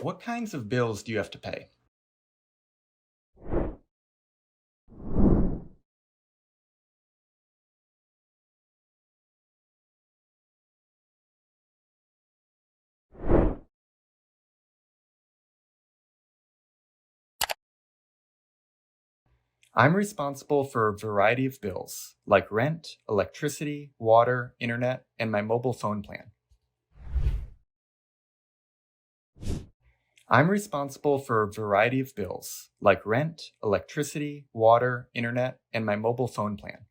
What kinds of bills do you have to pay? I'm responsible for a variety of bills, like rent, electricity, water, internet, and my mobile phone plan. I'm responsible for a variety of bills, like rent, electricity, water, internet, and my mobile phone plan.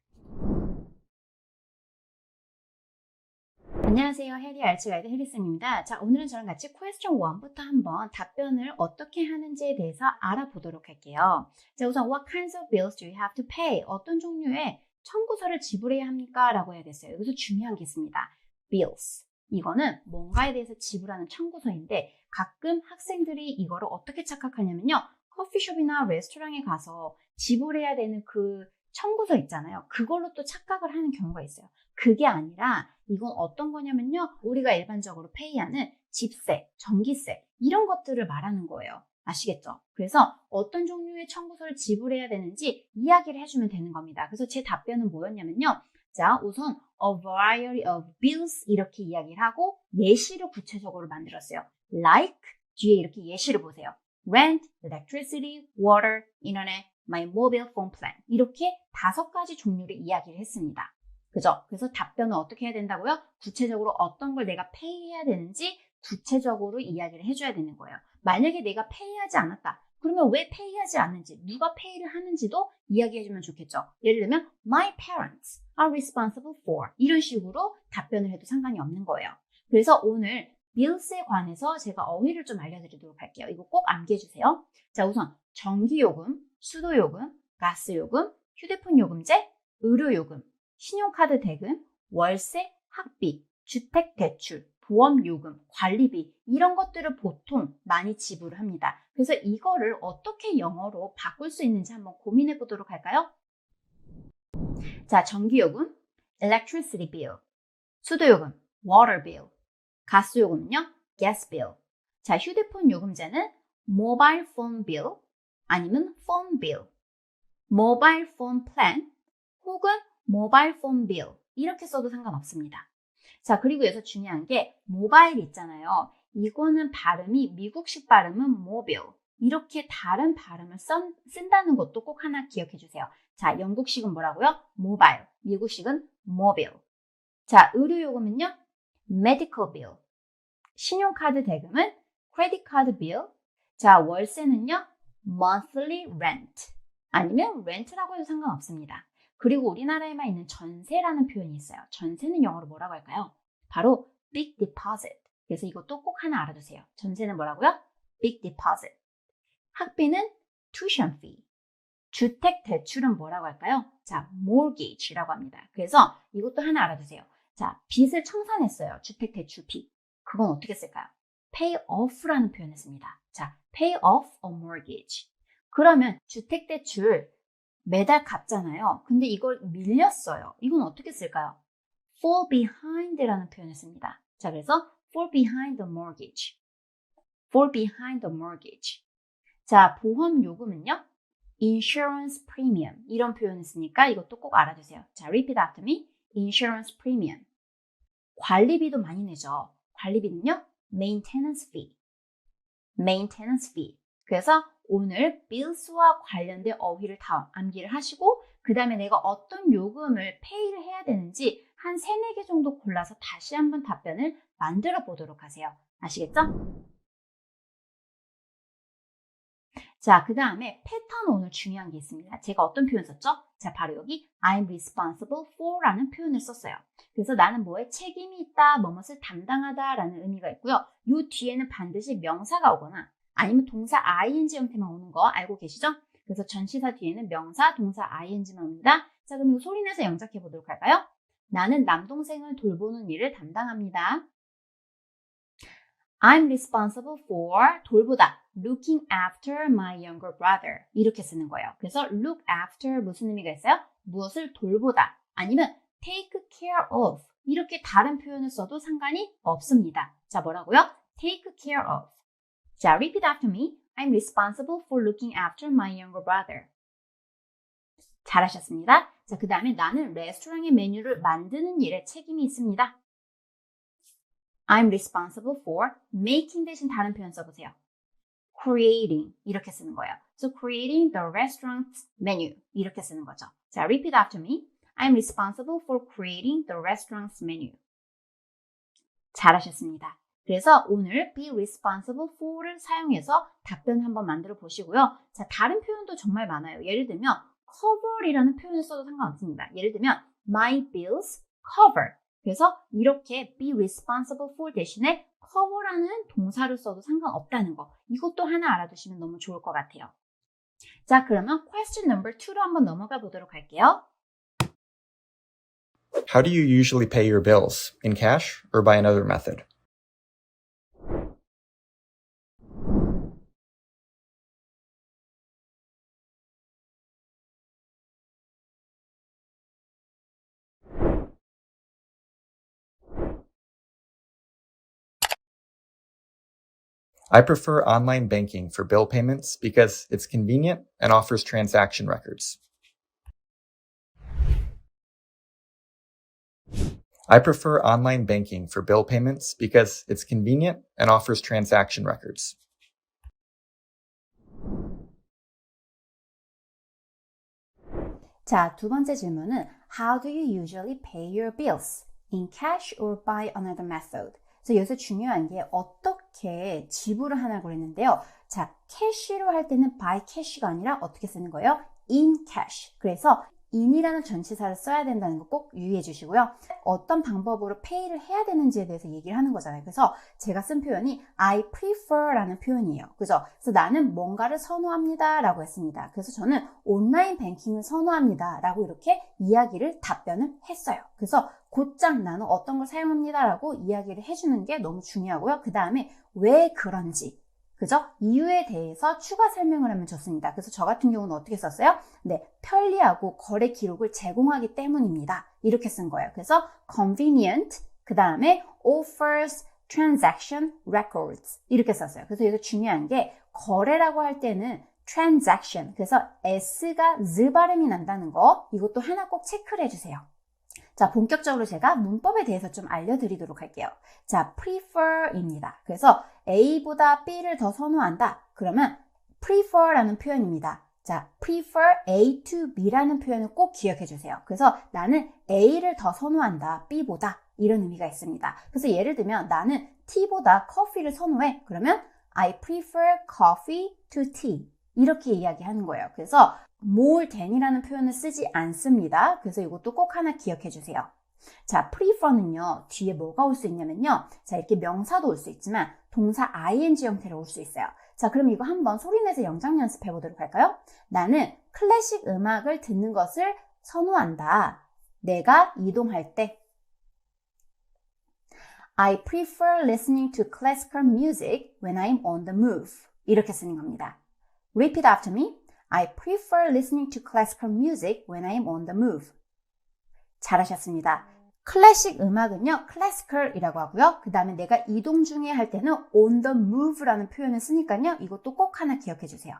안녕하세요. 해리 알츠 가이드 해리슨입니다. 자, 오늘은 저랑 같이 question 1부터 한번 답변을 어떻게 하는지에 대해서 알아보도록 할게요. 자, 우선 what kinds of bills do you have to pay? 어떤 종류의 청구서를 지불해야 합니까? 라고 해야겠어요. 여기서 중요한 게 있습니다. bills. 이거는 뭔가에 대해서 지불하는 청구서인데 가끔 학생들이 이거를 어떻게 착각하냐면요. 커피숍이나 레스토랑에 가서 지불해야 되는 그 청구서 있잖아요. 그걸로 또 착각을 하는 경우가 있어요. 그게 아니라 이건 어떤 거냐면요. 우리가 일반적으로 페이하는 집세, 전기세 이런 것들을 말하는 거예요. 아시겠죠? 그래서 어떤 종류의 청구서를 지불해야 되는지 이야기를 해주면 되는 겁니다. 그래서 제 답변은 뭐였냐면요. 자, 우선 a variety of bills 이렇게 이야기를 하고 예시를 구체적으로 만들었어요. like 뒤에 이렇게 예시를 보세요. rent, electricity, water, internet, my mobile phone plan 이렇게 다섯 가지 종류를 이야기를 했습니다. 그죠? 그래서 답변은 어떻게 해야 된다고요? 구체적으로 어떤 걸 내가 페이해야 되는지 구체적으로 이야기를 해줘야 되는 거예요. 만약에 내가 페이하지 않았다. 그러면 왜 페이하지 않는지, 누가 페이를 하는지도 이야기해주면 좋겠죠. 예를 들면, my parents are responsible for 이런 식으로 답변을 해도 상관이 없는 거예요. 그래서 오늘 bills에 관해서 제가 어휘를 좀 알려드리도록 할게요. 이거 꼭 암기해주세요. 자, 우선 전기요금, 수도요금, 가스요금, 휴대폰 요금제, 의료요금, 신용카드 대금, 월세, 학비, 주택 대출, 보험 요금, 관리비 이런 것들을 보통 많이 지불을 합니다. 그래서 이거를 어떻게 영어로 바꿀 수 있는지 한번 고민해 보도록 할까요? 자, 전기 요금, electricity bill, 수도 요금, water bill, 가스 요금은요, gas bill. 자, 휴대폰 요금제는 mobile phone bill 아니면 phone bill, mobile phone plan 혹은 mobile phone bill 이렇게 써도 상관없습니다. 자, 그리고 여기서 중요한 게 모바일 있잖아요. 이거는 발음이 미국식 발음은 mobile 이렇게 다른 발음을 쓴, 쓴다는 것도 꼭 하나 기억해 주세요. 자, 영국식은 뭐라고요? mobile, 미국식은 mobile. 자, 의료 요금은요? medical bill. 신용카드 대금은 credit card bill. 자, 월세는요? monthly rent. 아니면 rent라고 해도 상관없습니다. 그리고 우리나라에만 있는 전세라는 표현이 있어요. 전세는 영어로 뭐라고 할까요? 바로 big deposit. 그래서 이것도 꼭 하나 알아두세요. 전세는 뭐라고요? big deposit. 학비는 tuition fee. 주택 대출은 뭐라고 할까요? 자, mortgage라고 합니다. 그래서 이것도 하나 알아두세요. 자, 빚을 청산했어요. 주택 대출 빚. 그건 어떻게 쓸까요? pay off라는 표현을 씁니다. 자, pay off a mortgage. 그러면 주택 대출 매달 갚잖아요. 근데 이걸 밀렸어요. 이건 어떻게 쓸까요? Fall behind라는 표현을 씁니다. 자, 그래서 fall behind the mortgage. fall behind the mortgage. 자, 보험 요금은요? insurance premium. 이런 표현을 쓰니까 이것도 꼭 알아두세요. 자, repeat after me. insurance premium. 관리비도 많이 내죠. 관리비는요? maintenance fee. maintenance fee. 그래서 오늘 bills와 관련된 어휘를 다 암기를 하시고 그 다음에 내가 어떤 요금을 페이를 해야 되는지 한 3, 4개 정도 골라서 다시 한번 답변을 만들어 보도록 하세요. 아시겠죠? 자, 그 다음에 패턴 오늘 중요한 게 있습니다. 제가 어떤 표현 썼죠? 자, 바로 여기 I'm responsible for라는 표현을 썼어요. 그래서 나는 뭐에 책임이 있다, 뭐뭇을 담당하다 라는 의미가 있고요. 요 뒤에는 반드시 명사가 오거나 아니면 동사 ing 형태만 오는 거 알고 계시죠? 그래서 전치사 뒤에는 명사, 동사 ing만 옵니다. 자, 그럼 이거 소리 내서 영작해 보도록 할까요? 나는 남동생을 돌보는 일을 담당합니다. I'm responsible for 돌보다 looking after my younger brother 이렇게 쓰는 거예요. 그래서 look after 무슨 의미가 있어요? 무엇을 돌보다 아니면 take care of 이렇게 다른 표현을 써도 상관이 없습니다. 자 뭐라고요? take care of 자, repeat after me. I'm responsible for looking after my younger brother. 잘하셨습니다. 자, 그 다음에 나는 레스토랑의 메뉴를 만드는 일에 책임이 있습니다. I'm responsible for making 대신 다른 표현 써보세요. creating 이렇게 쓰는 거예요. So creating the restaurant's menu 이렇게 쓰는 거죠. 자, repeat after me. I'm responsible for creating the restaurant's menu. 잘하셨습니다. 그래서 오늘 be responsible for를 사용해서 답변 한번 만들어 보시고요. 자, 다른 표현도 정말 많아요. 예를 들면 cover이라는 표현을 써도 상관없습니다. 예를 들면 my bills cover. 그래서 이렇게 be responsible for 대신에 cover라는 동사를 써도 상관없다는 거. 이것도 하나 알아두시면 너무 좋을 것 같아요. 자, 그러면 question number 2로 한번 넘어가 보도록 할게요. How do you usually pay your bills? In cash or by another method? I prefer online banking for bill payments because it's convenient and offers transaction records. I prefer online banking for bill payments because it's convenient and offers transaction records. 자, 두 번째 질문은 How do you usually pay your bills? In cash or by another method? 그래서 여기서 중요한 게 어떻게 지불을 하냐고 그랬는데요. 자, 캐시로 할 때는 by cash가 아니라 어떻게 쓰는 거예요? in cash. 그래서 in이라는 전치사를 써야 된다는 거 꼭 유의해 주시고요. 어떤 방법으로 페이를 해야 되는지에 대해서 얘기를 하는 거잖아요. 그래서 제가 쓴 표현이 I prefer라는 표현이에요. 그죠? 그래서 나는 뭔가를 선호합니다 라고 했습니다. 그래서 저는 온라인 뱅킹을 선호합니다 라고 이렇게 이야기를 답변을 했어요. 그래서 곧장 나는 어떤 걸 사용합니다 라고 이야기를 해주는 게 너무 중요하고요. 그 다음에 왜 그런지 그죠? 이유에 대해서 추가 설명을 하면 좋습니다. 그래서 저 같은 경우는 어떻게 썼어요? 네, 편리하고 거래 기록을 제공하기 때문입니다. 이렇게 쓴 거예요. 그래서 convenient, 그 다음에 offers transaction records 이렇게 썼어요. 그래서 여기서 중요한 게 거래라고 할 때는 transaction, 그래서 s가 z 발음이 난다는 거 이것도 하나 꼭 체크를 해주세요. 자, 본격적으로 제가 문법에 대해서 좀 알려드리도록 할게요. 자, prefer입니다. 그래서 A보다 B를 더 선호한다. 그러면 prefer라는 표현입니다. 자, prefer A to B라는 표현을 꼭 기억해 주세요. 그래서 나는 A를 더 선호한다. B보다. 이런 의미가 있습니다. 그래서 예를 들면 나는 T보다 커피를 선호해. 그러면 I prefer coffee to tea. 이렇게 이야기하는 거예요. 그래서 more than이라는 표현을 쓰지 않습니다. 그래서 이것도 꼭 하나 기억해 주세요. 자, prefer는요, 뒤에 뭐가 올 수 있냐면요. 자, 이렇게 명사도 올 수 있지만 동사 ing 형태로 올 수 있어요. 자, 그럼 이거 한번 소리내서 영상 연습해 보도록 할까요? 나는 클래식 음악을 듣는 것을 선호한다. 내가 이동할 때. I prefer listening to classical music when I'm on the move. 이렇게 쓰는 겁니다. Repeat after me. I prefer listening to classical music when I'm on the move. 잘하셨습니다. 클래식 음악은요, classical이라고 하고요. 그 다음에 내가 이동 중에 할 때는 on the move라는 표현을 쓰니까요. 이것도 꼭 하나 기억해 주세요.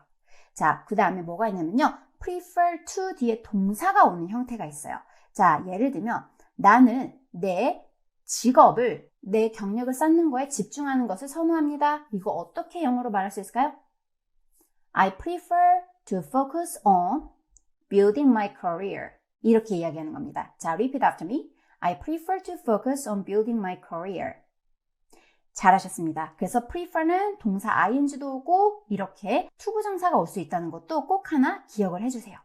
자, 그 다음에 뭐가 있냐면요. prefer to 뒤에 동사가 오는 형태가 있어요. 자, 예를 들면 나는 내 직업을 내 경력을 쌓는 거에 집중하는 것을 선호합니다. 이거 어떻게 영어로 말할 수 있을까요? I prefer to focus on building my career. 이렇게 이야기하는 겁니다. 자, repeat after me. I prefer to focus on building my career. 잘하셨습니다. 그래서 prefer는 동사 ing도 오고 이렇게 투부정사가 올 수 있다는 것도 꼭 하나 기억을 해주세요.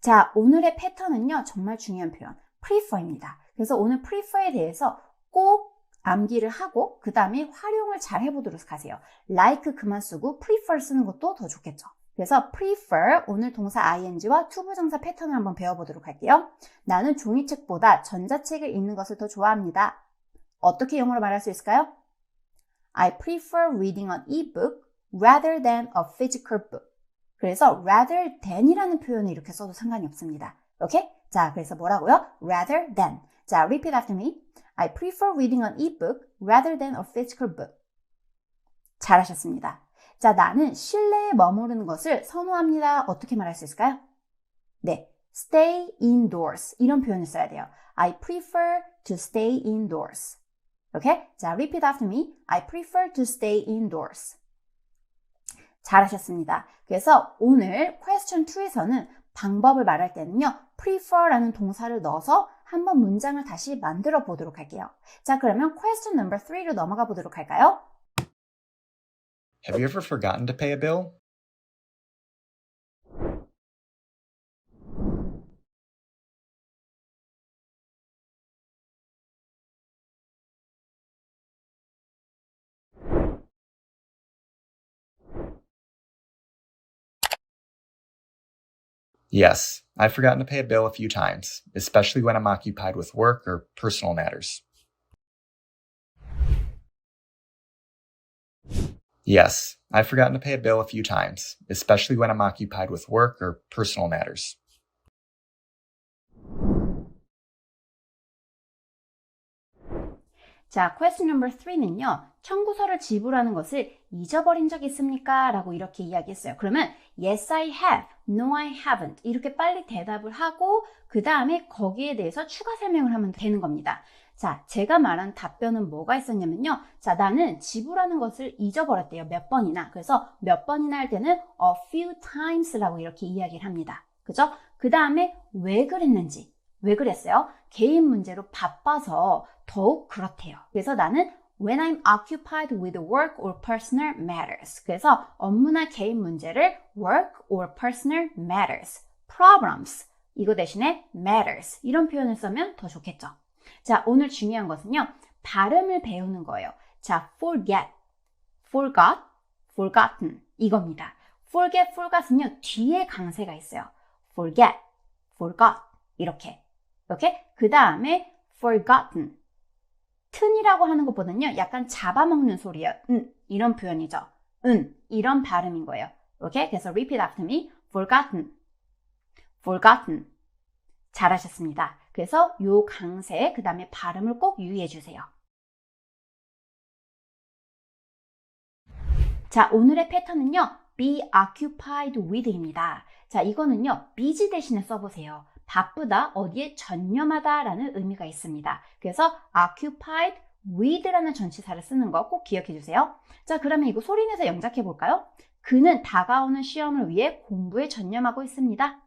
자, 오늘의 패턴은요, 정말 중요한 표현, prefer입니다. 그래서 오늘 prefer에 대해서 꼭 암기를 하고 그 다음에 활용을 잘 해보도록 하세요. like 그만 쓰고 prefer 쓰는 것도 더 좋겠죠. 그래서 prefer 오늘 동사 ing와 투부정사 패턴을 한번 배워보도록 할게요. 나는 종이책보다 전자책을 읽는 것을 더 좋아합니다. 어떻게 영어로 말할 수 있을까요? I prefer reading an e-book rather than a physical book. 그래서 rather than이라는 표현을 이렇게 써도 상관이 없습니다. 오케이? 자, 그래서 뭐라고요? rather than. 자, repeat after me. I prefer reading an ebook rather than a physical book. 잘하셨습니다. 자, 나는 실내에 머무르는 것을 선호합니다. 어떻게 말할 수 있을까요? 네, stay indoors. 이런 표현을 써야 돼요. I prefer to stay indoors. 오케이? 자, repeat after me. I prefer to stay indoors. 잘하셨습니다. 그래서 오늘 question 2에서는 방법을 말할 때는요, prefer라는 동사를 넣어서 한번 문장을 다시 만들어 보도록 할게요. 자, 그러면 question number 3로 넘어가 보도록 할까요? Have you ever forgotten to pay a bill? Yes, I've forgotten to pay a bill a few times, especially when I'm occupied with work or personal matters. Yes, I've forgotten to pay a bill a few times, especially when I'm occupied with work or personal matters. 자, question number 3는요. 청구서를 지불하는 것을 잊어버린 적 있습니까? 라고 이렇게 이야기했어요. 그러면 yes I have, no I haven't 이렇게 빨리 대답을 하고 그 다음에 거기에 대해서 추가 설명을 하면 되는 겁니다. 자, 제가 말한 답변은 뭐가 있었냐면요. 자, 나는 지불하는 것을 잊어버렸대요. 몇 번이나. 그래서 몇 번이나 할 때는 a few times라고 이렇게 이야기를 합니다. 그죠? 그 다음에 왜 그랬는지. 왜 그랬어요? 개인 문제로 바빠서 더욱 그렇대요. 그래서 나는 when I'm occupied with work or personal matters. 그래서 업무나 개인 문제를 work or personal matters, problems 이거 대신에 matters 이런 표현을 쓰면 더 좋겠죠. 자, 오늘 중요한 것은요. 발음을 배우는 거예요. 자, forget, forgot, forgotten 이겁니다. forget, forgot은요. 뒤에 강세가 있어요. forget, forgot 이렇게. 이렇게 그 다음에 forgotten. 튼이라고 하는 것보다는요 약간 잡아먹는 소리예요. 은 이런 표현이죠. 은 이런 발음인 거예요. 오케이? 그래서 repeat after me. forgotten. forgotten. 잘하셨습니다. 그래서 요 강세 그 다음에 발음을 꼭 유의해 주세요. 자 오늘의 패턴은요 be occupied with입니다. 자 이거는요 busy 대신에 써보세요 바쁘다, 어디에 전념하다 라는 의미가 있습니다. 그래서 occupied with라는 전치사를 쓰는 거 꼭 기억해 주세요. 자, 그러면 이거 소리내서 영작해 볼까요? 그는 다가오는 시험을 위해 공부에 전념하고 있습니다.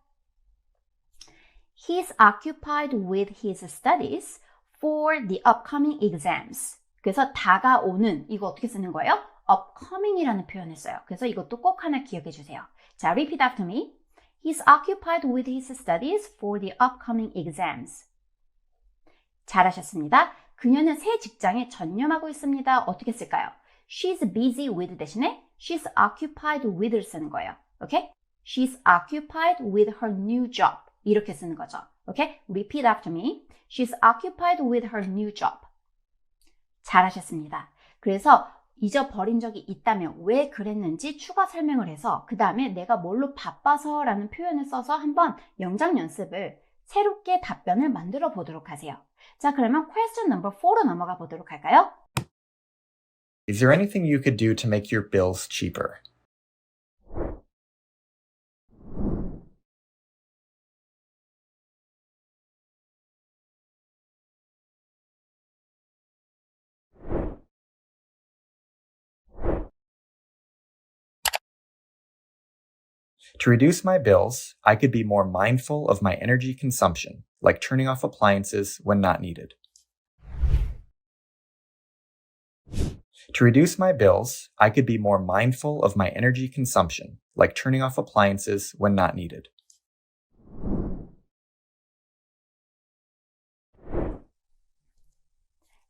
He's occupied with his studies for the upcoming exams. 그래서 다가오는 이거 어떻게 쓰는 거예요? upcoming이라는 표현을 써요. 그래서 이것도 꼭 하나 기억해 주세요. 자, repeat after me. He's occupied with his studies for the upcoming exams. 잘하셨습니다. 그녀는 새 직장에 전념하고 있습니다. 어떻게 쓸까요? She's busy with 대신에 she's occupied with를 쓰는 거예요. 오케이? She's occupied with her new job. 이렇게 쓰는 거죠. 오케이? Repeat after me. She's occupied with her new job. 잘하셨습니다. 그래서 잊어버린 적이 있다면 왜 그랬는지 추가 설명을 해서 그 다음에 내가 뭘로 바빠서 라는 표현을 써서 한번 영작 연습을 새롭게 답변을 만들어 보도록 하세요. 자, 그러면 question number 4로 넘어가 보도록 할까요? Is there anything you could do to make your bills cheaper? To reduce my bills, I could be more mindful of my energy consumption, like turning off appliances when not needed. To reduce my bills, I could be more mindful of my energy consumption, like turning off appliances when not needed.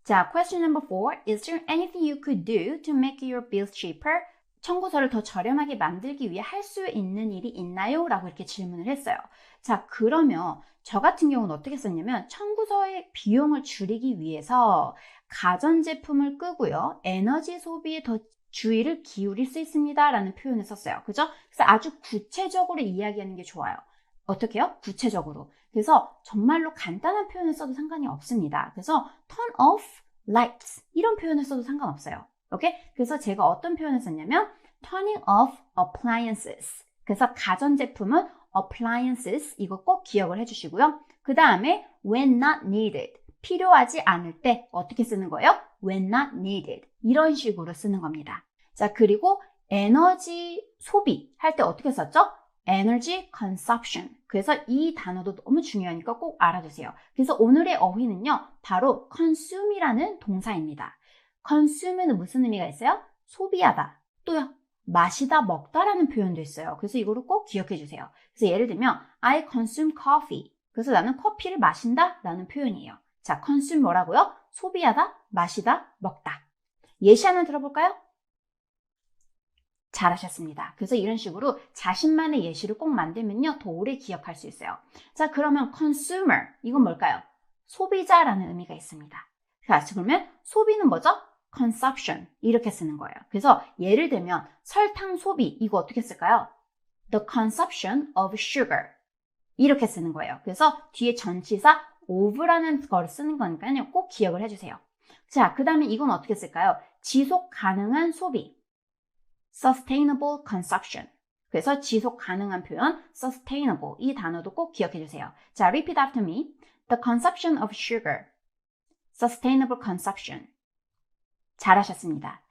자, question number 4. Is there anything you could do to make your bills cheaper? 청구서를 더 저렴하게 만들기 위해 할 수 있는 일이 있나요? 라고 이렇게 질문을 했어요. 자, 그러면 저 같은 경우는 어떻게 썼냐면 청구서의 비용을 줄이기 위해서 가전제품을 끄고요. 에너지 소비에 더 주의를 기울일 수 있습니다. 라는 표현을 썼어요. 그죠? 그래서 아주 구체적으로 이야기하는 게 좋아요. 어떻게요? 구체적으로. 그래서 정말로 간단한 표현을 써도 상관이 없습니다. 그래서 turn off lights 이런 표현을 써도 상관없어요. 오케이? 그래서 제가 어떤 표현을 썼냐면 turning off appliances. 그래서 가전제품은 appliances 이거 꼭 기억을 해주시고요. 그 다음에 when not needed 필요하지 않을 때 어떻게 쓰는 거예요? when not needed 이런 식으로 쓰는 겁니다. 자 그리고 에너지 소비 할 때 어떻게 썼죠? energy consumption. 그래서 이 단어도 너무 중요하니까 꼭 알아두세요. 그래서 오늘의 어휘는요, 바로 consume이라는 동사입니다. Consume는 무슨 의미가 있어요? 소비하다. 또요, 마시다, 먹다라는 표현도 있어요. 그래서 이거를 꼭 기억해 주세요. 그래서 예를 들면, I consume coffee. 그래서 나는 커피를 마신다 라는 표현이에요. 자, consume 뭐라고요? 소비하다, 마시다, 먹다. 예시 하나 들어볼까요? 잘하셨습니다. 그래서 이런 식으로 자신만의 예시를 꼭 만들면요, 더 오래 기억할 수 있어요. 자, 그러면 consumer, 이건 뭘까요? 소비자라는 의미가 있습니다. 자, 그러면 소비는 뭐죠? Consumption, 이렇게 쓰는 거예요. 그래서 예를 들면 설탕 소비, 이거 어떻게 쓸까요? the consumption of sugar. 이렇게 쓰는 거예요. 그래서 뒤에 전치사 of라는 걸 쓰는 거니까요, 꼭 기억을 해주세요. 자, 그 다음에 이건 어떻게 쓸까요? 지속 가능한 소비. sustainable consumption. 그래서 지속 가능한 표현 sustainable 이 단어도 꼭 기억해 주세요. 자, repeat after me. The consumption of sugar. sustainable consumption. 잘하셨습니다.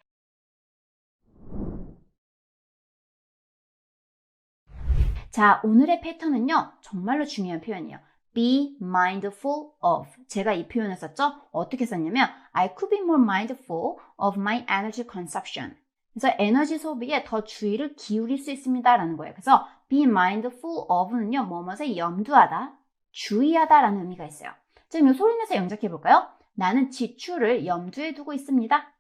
자, 오늘의 패턴은요. 정말로 중요한 표현이에요. be mindful of. 제가 이 표현을 썼죠? 어떻게 썼냐면 I could be more mindful of my energy consumption. 그래서 에너지 소비에 더 주의를 기울일 수 있습니다. 라는 거예요. 그래서 be mindful of는요, 뭐뭐에 염두하다, 주의하다 라는 의미가 있어요. 지금 이 소리 내서 영작해 볼까요? 나는 지출을 염두에 두고 있습니다.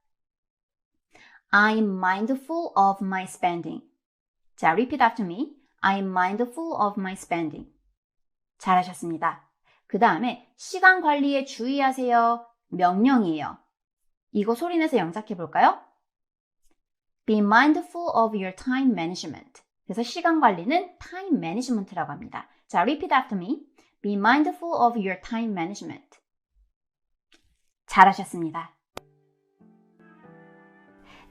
I'm mindful of my spending. 자, repeat after me. I'm mindful of my spending. 잘하셨습니다. 그 다음에 시간 관리에 주의하세요. 명령이에요. 이거 소리 내서 영작해 볼까요? Be mindful of your time management. 그래서 시간 관리는 time management라고 합니다. 자, repeat after me. Be mindful of your time management. 잘하셨습니다.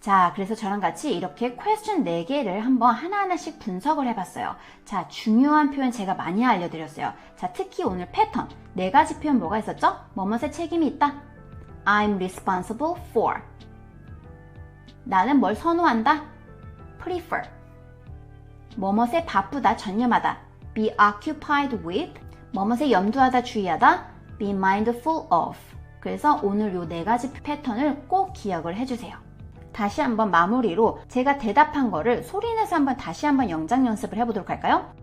자, 그래서 저랑 같이 이렇게 question 4개를 한번 하나하나씩 분석을 해봤어요. 자, 중요한 표현 제가 많이 알려드렸어요. 자, 특히 오늘 패턴. 네 가지 표현 뭐가 있었죠? 뭐뭇에 책임이 있다. I'm responsible for. 나는 뭘 선호한다? prefer. 뭐뭇에 바쁘다, 전념하다. be occupied with. 뭐뭇에 염두하다, 주의하다. be mindful of. 그래서 오늘 요 네 가지 패턴을 꼭 기억을 해주세요. 다시 한번 마무리로 제가 대답한 거를 소리내서 한번 다시 한번 영작 연습을 해보도록 할까요?